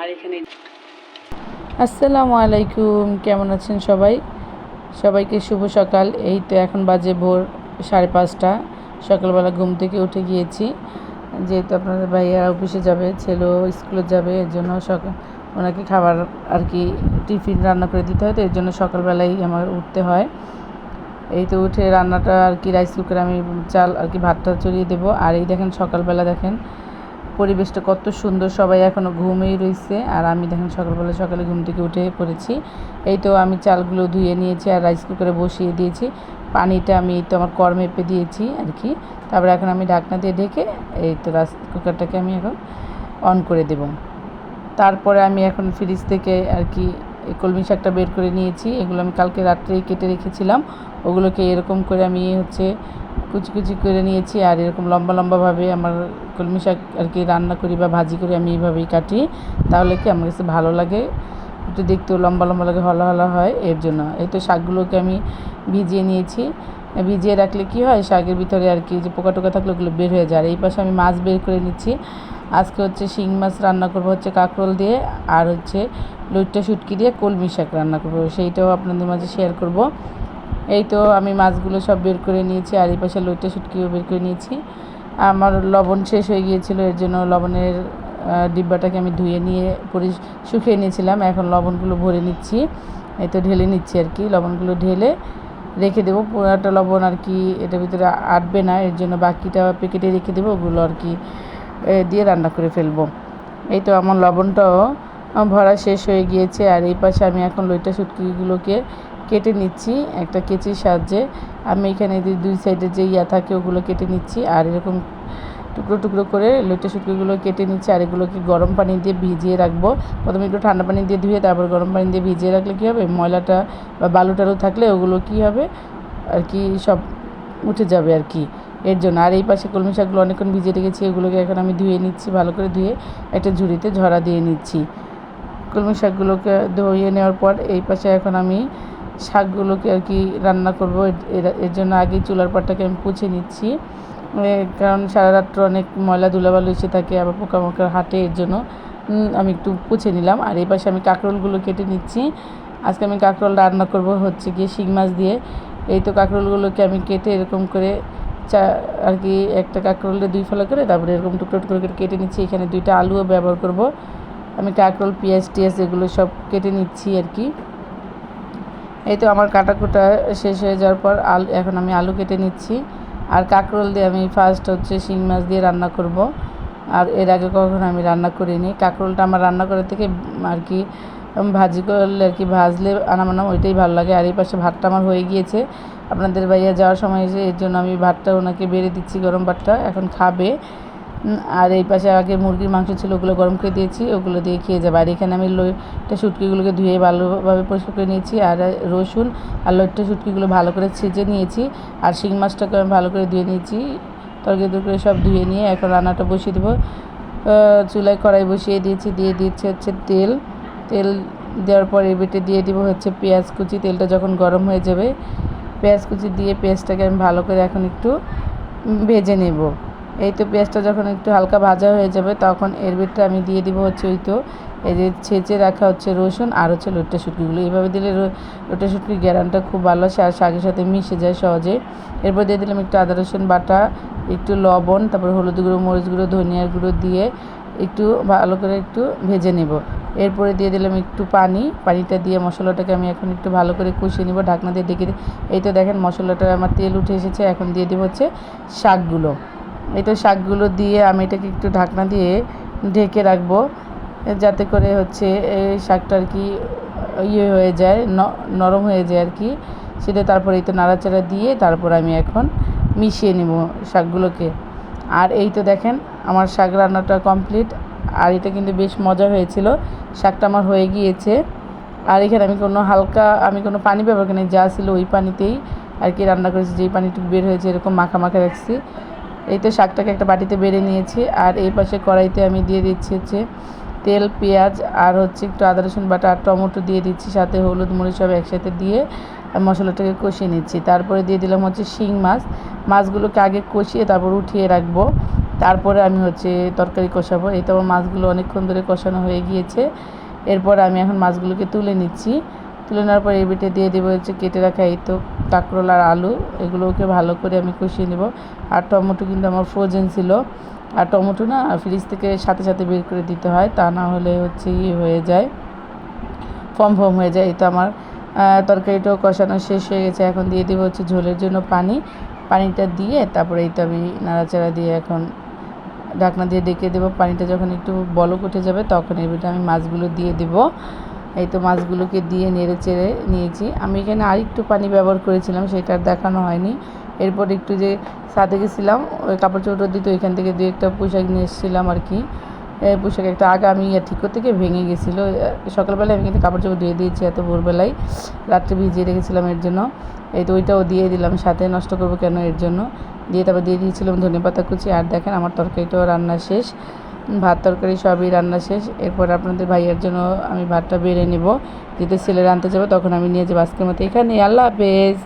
আর এখানে আসসালামু আলাইকুম, কেমন আছেন সবাই? সবাইকে শুভ সকাল। এই তো এখন বাজে ভোর সাড়ে পাঁচটা। সকালবেলা ঘুম থেকে উঠে গিয়েছি। যেহেতু আপনাদের ভাইয়া অফিসে যাবে, ছেলেও স্কুলে যাবে, এর জন্য সকাল ওনাকে খাবার আর কি টিফিন রান্না করে দিতে হয়, তো এর জন্য সকালবেলাই আমার উঠতে হয়। এই তো উঠে রান্নাটা আর কি রাইস কুকারে আমি চাল আর কি ভাতটা চড়িয়ে দেবো। আর এই দেখেন সকালবেলা দেখেন পরিবেশটা কত সুন্দর, সবাই এখনও ঘুমেই রয়েছে আর আমি দেখেন সকালবেলা সকালে ঘুম থেকে উঠে পড়েছি। এই তো আমি চালগুলো ধুয়ে নিয়েছি আর রাইস কুকারে বসিয়ে দিয়েছি। পানিটা আমি তো আমার কর মেপে দিয়েছি আর কি। তারপরে এখন আমি ঢাকনা দিয়ে ঢেকে এই তো রাইস কুকারটাকে আমি এখন অন করে দেব। তারপরে আমি এখন ফ্রিজ থেকে আর কি কলমি শাকটা বের করে নিয়েছি। এগুলো আমি কালকে রাত্রেই কেটে রেখেছিলাম। ওগুলোকে এরকম করে আমি হচ্ছে কুচি কুচি করে নিয়েছি আর এরকম লম্বা লম্বাভাবে আমার কলমি শাক আর কি রান্না করি বা ভাজি করি আমি এইভাবেই কাটি। তাহলে কি আমার কাছে ভালো লাগে? একটু দেখতেও লম্বা লম্বা লাগে, হলা হলা হয়, এর জন্য। এই তো শাকগুলোকে আমি ভিজিয়ে নিয়েছি। ভিজিয়ে রাখলে কি হয়? শাকের ভিতরে আর কি যে পোকা টোকা থাকলে ওগুলো বের হয়ে যায়। আর এই পাশে আমি মাছ বের করে নিচ্ছি। আজকে হচ্ছে শিং মাছ রান্না করব হচ্ছে কাঁকরোল দিয়ে, আর হচ্ছে লইট্টা শুটকি দিয়ে কলমি শাক রান্না করব। সেইটাও আপনাদের মাঝে শেয়ার করব। এই তো আমি মাছগুলো সব বের করে নিয়েছি, আর এই পাশে লইট্টা শুটকিও বের করে নিয়েছি। আমার লবণ শেষ হয়ে গিয়েছিল, এর জন্য লবণের ডিব্বাটাকে আমি ধুয়ে নিয়ে পরি, শুকিয়ে নিয়েছিলাম। এখন লবণগুলো ভরে নিচ্ছি। এই তো ঢেলে নিচ্ছি আর কি, লবণগুলো ঢেলে রেখে দেবো। পুরাটা লবণ আর কি এটার ভিতরে আটবে না, এর জন্য বাকিটা প্যাকেটে রেখে দেবো। ওগুলো আর কি দিয়ে রান্না করে ফেলব। এই তো আমার লবণটাও ভরা শেষ হয়ে গিয়েছে আর এই পাশে আমি এখন লইটা শুটকিগুলোকে কেটে নিচ্ছি, একটা কেচির সাহায্যে। আমি এখানে যে দুই সাইডে যে ইয়া থাকে ওগুলো কেটে নিচ্ছি আর এরকম টুকরো টুকরো করে লইটা শুটকিগুলো কেটে নিচ্ছি আর এগুলোকে গরম পানি দিয়ে ভিজিয়ে রাখব। প্রথমে একটু ঠান্ডা পানি দিয়ে ধুয়ে তারপর গরম পানি দিয়ে ভিজিয়ে রাখলে কী হবে? ময়লাটা বা বালু টালু থাকলে ওগুলো কী হবে? আর কি সব উঠে যাবে আর কি। এর জন্য। আর এই পাশে কলমি শাকগুলো অনেকক্ষণ ভিজে রেখেছি, এগুলোকে এখন আমি ধুয়ে নিচ্ছি, ভালো করে ধুয়ে একটা ঝুড়িতে ঝরা দিয়ে নিচ্ছি। কলমি শাকগুলোকে ধুয়ে নেওয়ার পর এই পাশে এখন আমি শাকগুলোকে আর কি রান্না করব। এর- জন্য আগে চুলার পাটটাকে আমি পুছে নিচ্ছি। কারণ সারা রাত্র অনেক ময়লা ধুলাবালু এসে থাকে, আবার পোকামাকড় হাটে, এর জন্য আমি একটু পুছে নিলাম। আর এই পাশে আমি কাঁকরোলগুলো কেটে নিচ্ছি। আজকে আমি কাঁকরোল রান্না করব হচ্ছে গিয়ে শিং মাছ দিয়ে। এই তো কাঁকরোলগুলোকে আমি কেটে এরকম করে চা আর কি একটা কাঁকরোলে দুই ফলা করে তারপরে এরকম টুকরো টুকরো করে কেটে নিচ্ছি। এখানে দুইটা আলুও ব্যবহার করব। আমি কাঁকরোল, পেঁয়াজ, টিয়াজ এগুলো সব কেটে নিচ্ছি আর কি। এই তো আমার কাটাকুটা শেষ হয়ে যাওয়ার পর আলু, এখন আমি আলু কেটে নিচ্ছি। আর কাঁকরোল দিয়ে আমি ফার্স্ট হচ্ছে শিং মাছ দিয়ে রান্না করব। আর এর আগে কখনো আমি রান্না করিনি। কাঁকরোলটা আমার রান্না করার থেকে আর কি ভাজি করলে আর কি ভাজলে আনামানাম ওইটাই ভালো লাগে। আর এই পাশে ভাতটা আমার হয়ে গিয়েছে। আপনাদের ভাইয়া যাওয়ার সময় এসে এর জন্য আমি ভাতটা ওনাকে বেড়ে দিচ্ছি, গরম ভাতটা। এখন খাবে। আর এই পাশে আগে মুরগির মাংস ছিল, ওগুলো গরম করে দিয়েছি, ওগুলো দিয়ে খেয়ে যাবে। আর এখানে আমি লইটা শুটকিগুলোকে ধুয়ে ভালোভাবে পরিষ্কার করে নিয়েছি। আর রসুন আর লইট্টা শুটকিগুলো ভালো করে ছেঁচে নিয়েছি। আর শিং মাছটাকে আমি ভালো করে ধুয়ে নিয়েছি। তরকারি তরকারি সব ধুয়ে নিয়ে এখন রান্নাটা বসিয়ে দেবো। চুলায় কড়াই বসিয়ে দিয়েছি। দিয়ে দিচ্ছে হচ্ছে তেল। তেল দেওয়ার পর এর বেটে দিয়ে দিব হচ্ছে পেঁয়াজ কুচি। তেলটা যখন গরম হয়ে যাবে, পেঁয়াজ কুচি দিয়ে পেঁয়াজটাকে আমি ভালো করে এখন একটু ভেজে নেব। এই তো পেঁয়াজটা যখন একটু হালকা ভাজা হয়ে যাবে, তখন এর ভিতরে আমি দিয়ে দিব হচ্ছে ওই তো, এই যে ছেঁচে রাখা হচ্ছে রসুন আর হচ্ছে লোট্টা শুটকিগুলো এইভাবে দিলে লোট্টা শুটকির গ্যারানটা খুব ভালো আসে আর শাকের সাথে মিশে যায় সহজে। এরপর দিয়ে দিলাম একটু আদা, রসুন বাটা, একটু লবণ, তারপর হলুদ গুঁড়ো, মরিচ গুঁড়ো, ধনিয়ার গুঁড়ো দিয়ে একটু ভালো করে একটু ভেজে নেব। এরপরে দিয়ে দিলাম একটু পানি। পানিটা দিয়ে মশলাটাকে আমি এখন একটু ভালো করে কষিয়ে নেব, ঢাকনা দিয়ে দিয়ে- এই তো দেখেন মশলাটা আমার তেল উঠে এসেছে, এখন দিয়ে দেবো হচ্ছে শাকগুলো। এই তো শাকগুলো দিয়ে আমি এটাকে একটু ঢাকনা দিয়ে ঢেকে রাখব, যাতে করে হচ্ছে এই শাকটা আর কি ইয়ে হয়ে যায় নরম হয়ে যায় আর কি। সেটা তারপরে এই তো নাড়াচাড়া দিয়ে তারপর আমি এখন মিশিয়ে নেব শাকগুলোকে। আর এই তো দেখেন আমার শাক রান্নাটা কমপ্লিট আর এটা কিন্তু বেশ মজা হয়েছিল। শাকটা আমার হয়ে গিয়েছে। আর এখানে আমি কোনো হালকা, আমি কোনো পানি ব্যবহার করিনি যা ছিল ওই পানিতেই আর কি রান্না করেছি। যেই পানিটুকু বের হয়েছে এরকম মাখা মাখা রাখছি। এই তো শাকটাকে একটা বাটিতে বেড়ে নিয়েছি। আর এই পাশে কড়াইতে আমি দিয়ে দিচ্ছি হচ্ছে তেল, পেঁয়াজ আর হচ্ছে একটু আদা, রসুন বাটা আর টমেটো দিয়ে দিচ্ছি। সাথে হলুদ, মরিচ সব একসাথে দিয়ে মশলাটাকে কষিয়ে নিচ্ছি। তারপরে দিয়ে দিলাম হচ্ছে শিং মাছ। মাছগুলোকে আগে কষিয়ে তারপর উঠিয়ে রাখব। তারপরে আমি হচ্ছে তরকারি কষাবো। এই তো আমার মাছগুলো অনেকক্ষণ ধরে কষানো হয়ে গিয়েছে। এরপর আমি এখন মাছগুলোকে তুলে নিচ্ছি। তুলে নেওয়ার পর এই বেটে দিয়ে দেবো হচ্ছে কেটে রাখা এই তো কাঁকরোল আর আলু। এগুলোকে ভালো করে আমি কষিয়ে নেব। আর টমেটো কিন্তু আমার ফ্রোজেন ছিল। আর টমেটো না ফ্রিজ থেকে সাথে সাথে বের করে দিতে হয়, তা না হলে হচ্ছে ইয়ে হয়ে যায়। ফর্ম ফর্ম হয়ে যায়। এই তো আমার তরকারিটাও কষানো শেষ হয়ে গেছে। এখন দিয়ে দেবো হচ্ছে ঝোলের জন্য পানি। পানিটা দিয়ে তারপরে এই তো আমি নাড়াচাড়া দিয়ে এখন ঢাকনা দিয়ে ডেকে দেবো, পানিটা যখন একটু বলক উঠে যাবে তখন এর ভিতরে আমি মাছগুলো দিয়ে দেব। এই তো মাছগুলোকে দিয়ে নেড়ে চেড়ে নিয়েছি। আমি এখানে আরেকটু পানি ব্যবহার করেছিলাম, সেটা দেখানো হয়নি। এরপর একটু যে সাথে গেছিলাম, ওই কাপড় চোপড় দিত ওইখান থেকে দু একটা পোশাক নিয়ে এসেছিলাম আর কি। পোশাক একটা। আগে আমি ঠিক করতে গিয়ে ভেঙে গেছিল। সকালবেলায় আমি কিন্তু কাপড় চোপড় ধুয়ে দিয়েছি এত ভোরবেলায়। রাত্রে ভিজিয়ে রেখেছিলাম এর জন্য। এই তো ওইটাও দিয়ে দিলাম। সাথে নষ্ট করব কেন এর জন্য? দিয়ে তারপর দিয়ে দিয়েছিলাম ধনে পাতা কুচি। আর দেখেন আমার তরকারিটাও রান্না শেষ। ভাত তরকারি সবই রান্না শেষ। এরপর আপনাদের ভাইয়ের জন্য আমি ভাতটা বেড়ে নেব। যেহেতু ছেলেরা আনতে যাব, তখন আমি নিয়ে যাব আজকের মতো এখানে আল্লাহ হাফেজ।